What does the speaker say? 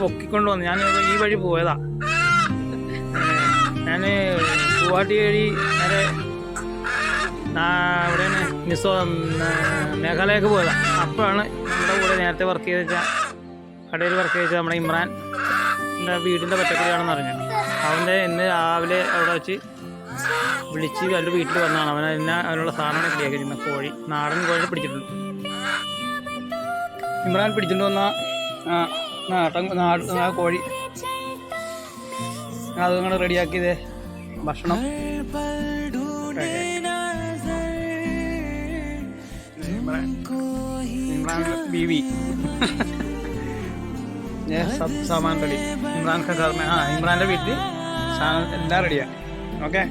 പൊക്കിക്കൊണ്ട് വന്നു. ഞാൻ ഈ വഴി പോയതാ. ഞാൻ ഗുവാഹട്ടി വഴി നേരെ ആ, എവിടെയാണ് മിസോ മേഘാലയൊക്കെ പോയതാ. അപ്പോഴാണ് നമ്മുടെ കൂടെ നേരത്തെ വർക്ക് ചെയ്ത് വെച്ചാൽ കടയിൽ വർക്ക് ചെയ്ത് നമ്മുടെ ഇമ്രാൻ വീടിന്റെ പച്ചക്കറിയാണെന്ന് അറിഞ്ഞു. അവന്റെ ഇന്ന് രാവിലെ അവിടെ വെച്ച് വിളിച്ച് അവന്റെ വീട്ടിൽ വന്നതാണ്. അവൻ എന്നെ അതിനുള്ള സാധനം റെഡിയാക്കി വെച്ചിരുന്ന കോഴി നാടൻ കോഴി പിടിച്ചിട്ടുണ്ട്. ഇമ്രാൻ പിടിച്ചിട്ട് വന്ന നാട്ടൻ നാട് ആ കോഴി. അത് നിങ്ങൾ റെഡിയാക്കിയതേ. ഭക്ഷണം. സാമാൻ റെഡി ഇമ്രാൻ ഖസാറിന് ആ ഇമ്രാന്റെ വീട്ടിൽ എല്ലാം റെഡിയാണ് ഓക്കെ